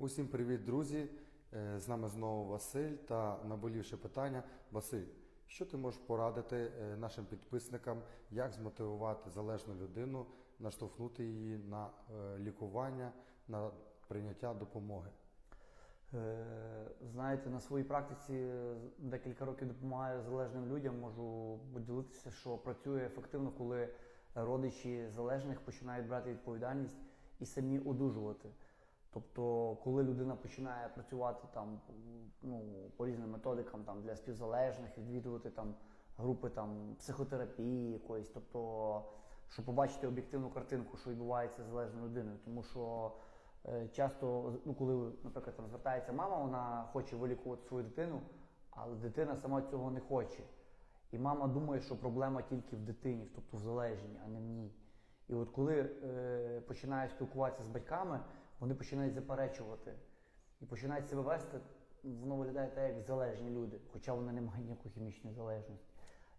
Усім привіт, друзі! Е, З нами знову Василь та наболівше питання. Василь, що ти можеш порадити е, нашим підписникам, як змотивувати залежну людину, наштовхнути її на е, лікування, на прийняття допомоги? Знаєте, на своїй практиці декілька років допомагаю залежним людям. Можу поділитися, що працює ефективно, коли родичі залежних починають брати відповідальність і самі одужувати. Тобто, коли людина починає працювати там ну, по різним методикам там, для співзалежних, відвідувати там групи там, психотерапії якоїсь, тобто, щоб побачити об'єктивну картинку, що відбувається з залежною людиною. Тому що Е, Часто, ну коли, наприклад, там звертається мама, вона хоче вилікувати свою дитину, але дитина сама цього не хоче. І мама думає, що проблема тільки в дитині, тобто в залежній, а не в ній. І от коли е, починають спілкуватися з батьками, вони починають заперечувати і починають себе вести, воно виглядає так, як залежні люди, хоча вони не мають ніякої хімічної залежності.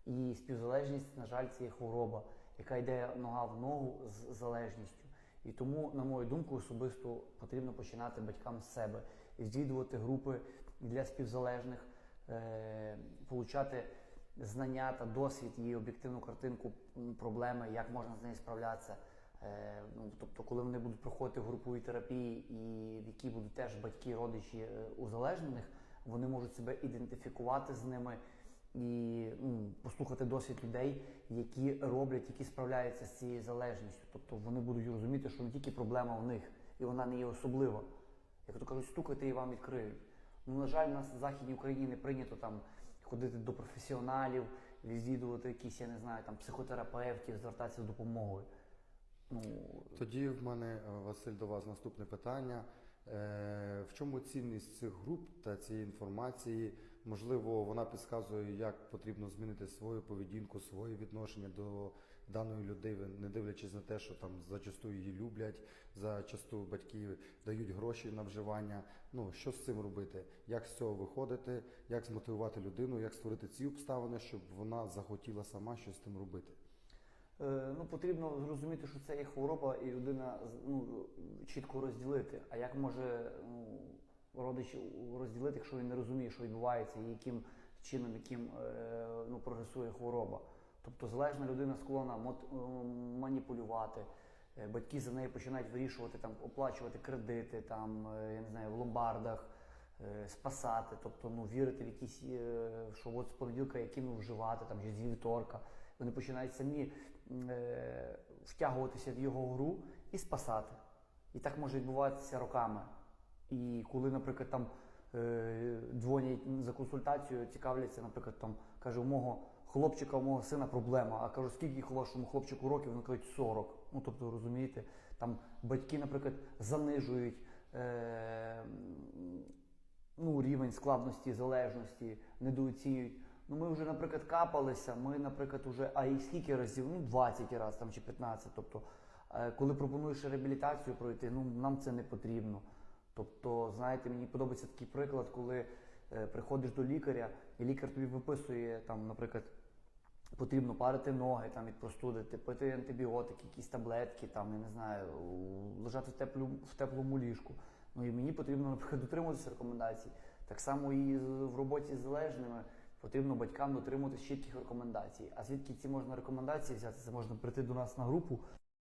І співзалежність, на жаль, це є хвороба, яка йде нога в ногу з залежністю. І тому, на мою думку, особисто потрібно починати батькам з себе і відвідувати групи для співзалежних, е, получати знання та досвід і об'єктивну картинку проблеми, як можна з нею справлятися. Е, ну, тобто, коли вони будуть проходити групові терапії, і які будуть теж батьки, родичі е, узалежнених, вони можуть себе ідентифікувати з ними і ну, послухати досвід людей, які роблять, які справляються з цією залежністю. Тобто вони будуть розуміти, що не тільки проблема в них, і вона не є особлива. Як то кажуть, стукайте і вам відкриють. Ну, на жаль, у нас в Західній Україні не прийнято там ходити до професіоналів, відвідувати якісь, я не знаю, там психотерапевтів, звертатися з допомогою. Ну, Тоді в мене, е, Василь, до вас наступне питання. Е, В чому цінність цих груп та цієї інформації? Можливо, вона підказує, як потрібно змінити свою поведінку, своє відношення до даної людини, не дивлячись на те, що там зачасту її люблять, зачасту батьки дають гроші на вживання. Ну що з цим робити? Як з цього виходити? Як змотивувати людину? Як створити ці обставини, щоб вона захотіла сама щось з тим робити? Е, ну, потрібно зрозуміти, що це є хвороба, і людина ну, чітко розділити. А як може ну, родич розділити, якщо він не розуміє, що відбувається, і яким чином, яким е, ну, прогресує хвороба? Тобто залежна людина склонна е, маніпулювати. Батьки за нею починають вирішувати там, оплачувати кредити, там, я не знаю, в ломбардах, спасати, тобто ну, вірити в якісь, що от з понеділка якими вживати, там, чи з вівторка. Вони починають самі е, втягуватися в його гру і спасати. І так може відбуватися роками. І коли, наприклад, там е, дзвонять за консультацією, цікавляться, наприклад, там каже, у мого хлопчика, у мого сина проблема. А кажу, скільки їх вашому хлопчику років? Вони кажуть 40. Ну тобто, розумієте, там батьки, наприклад, занижують. Е, ну, рівень складності, залежності, недооцінюють. Ну, ми вже, наприклад, капалися, ми, наприклад, вже, а їх скільки разів? Ну, 20 разів там, чи 15. Тобто, е, коли пропонуєш реабілітацію пройти, ну, нам це не потрібно. Тобто, знаєте, мені подобається такий приклад, коли е, приходиш до лікаря, і лікар тобі виписує, там, наприклад, потрібно парити ноги там, від простуди, пити антибіотики, якісь таблетки, там, я не знаю, лежати в, теплю, в теплому ліжку. Ну і мені потрібно, наприклад, дотримуватися рекомендацій. Так само і в роботі з залежними потрібно батькам дотримуватися чітких рекомендацій. А звідки ці можна рекомендації взяти? Це можна прийти до нас на групу,